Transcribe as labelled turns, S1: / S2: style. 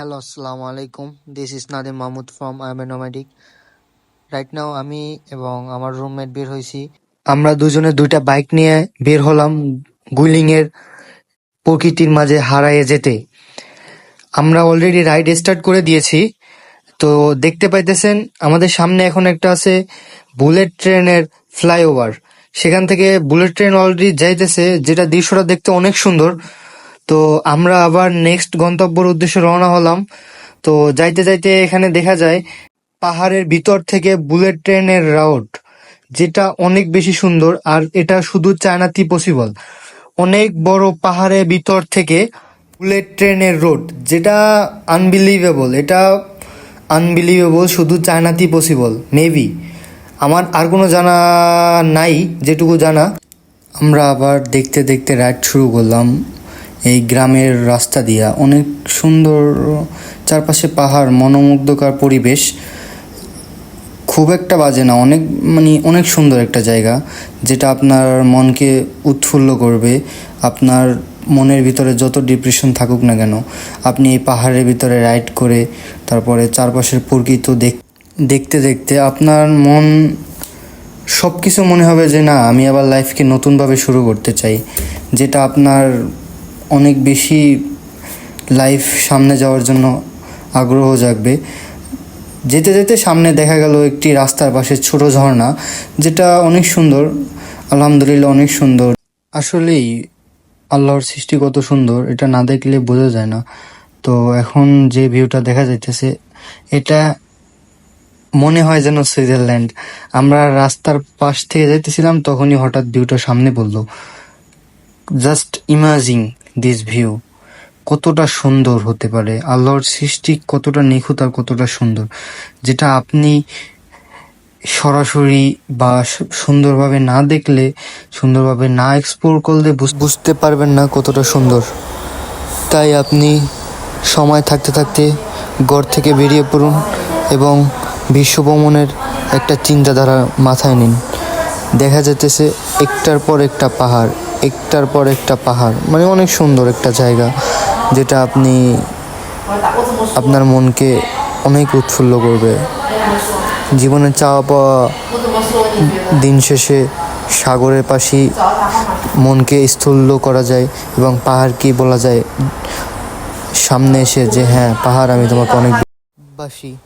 S1: Hello, Assalamu alaikum. This is Nadim Mahmood from I. Right now আমি এবং আমার roommate বের হয়েছি। আমরা দুজনে দুইটা বাইক নিয়ে বের হলাম গুইলিং এর প্রকৃতির মাঝে হারায়ে যেতে। আমরা অলরেডি রাইড স্টার্ট করে দিয়েছি। তো দেখতে পাইতেছেন আমাদের সামনে এখন একটা আছে বুলেট ট্রেনের ফ্লাইওভার সেখান থেকে বুলেট ট্রেন অলরেডি যাইতেছে যেটা দৃশ্যটা দেখতে অনেক সুন্দর। তো আমরা আবার নেক্সট গন্তব্যের উদ্দেশ্যে রওনা হলাম। তো যাইতে যাইতে এখানে দেখা যায়, পাহাড়ের ভিতর থেকে বুলেট ট্রেনের রাউট যেটা অনেক বেশি সুন্দর, আর এটা শুধু চায়নাতেই পসিবল অনেক বড় পাহাড়ের ভিতর থেকে বুলেট ট্রেনের রোড যেটা আনবিলিভেবল এটা আনবিলিভেবল শুধু চায়নাতেই পসিবল মেবি আমার আর কোনো জানা নাই, যেটুকু জানা। আমরা আবার দেখতে দেখতে রাইড শুরু করলাম। এই গ্রামের রাস্তা দিয়া অনেক সুন্দর চারপাশে পাহাড়, মনোমুগ্ধকর পরিবেশ। খুব একটা বাজে না, অনেক মানে অনেক সুন্দর একটা জায়গা, যেটা আপনার মনকে উৎফুল্ল করবে। আপনার মনের ভিতরে যত ডিপ্রেশন থাকুক না কেন, আপনি এই পাহাড়ের ভিতরে রাইড করে, তারপরে চারপাশের প্রকৃত দেখ, দেখতে দেখতে আপনার মন সব কিছু মনে হবে যে না, আমি আবার লাইফকে নতুনভাবে শুরু করতে চাই, যেটা আপনার অনেক বেশি লাইফ সামনে যাওয়ার জন্য আগ্রহ জাগবে। যেতে যেতে সামনে দেখা গেল একটি রাস্তার পাশে ছোট ঝর্ণা, যেটা অনেক সুন্দর, আলহামদুলিল্লাহ অনেক সুন্দর। আসলেই আল্লাহর সৃষ্টি কত সুন্দর, এটা না দেখলে বোঝা যায় না। তো এখন যে ভিউটা দেখা যাইতেছে, এটা মনে হয় যেন সুইজারল্যান্ড আমরা রাস্তার পাশ থেকে যাইতেছিলাম, তখনই হঠাৎ ভিউটা সামনে পড়ল। জাস্ট ইমাজিং দিস ভিউ কতটা সুন্দর হতে পারে। আল্লাহর সৃষ্টি কতটা নিখুঁত আর কতটা সুন্দর। যেটা আপনি সরাসরি বা সুন্দরভাবে না দেখলে, সুন্দরভাবে না এক্সপ্লোর করলে বুঝ- বুঝতে পারবেন না কতটা সুন্দর। তাই আপনি সময় থাকতে থাকতে ঘর থেকে বেরিয়ে পড়ুন এবং বিশ্ব ভ্রমণের একটা চিন্তাধারা মাথায় নিন। দেখা যেতেছে একটার পর একটা পাহাড়। একটার পর একটা পাহাড়। মানে অনেক সুন্দর একটা জায়গা, যেটা আপনি আপনার মনকে অনেক উৎফুল্ল করবে। জীবনে চাওয়া পাওয়া দিন শেষে সাগরের পাশে মনকে স্থূল্য করা যায় এবং পাহাড় পাহাড়কে বলা যায়? সামনে এসে যে হ্যাঁ পাহাড় আমি তোমাকে অনেক বাসি।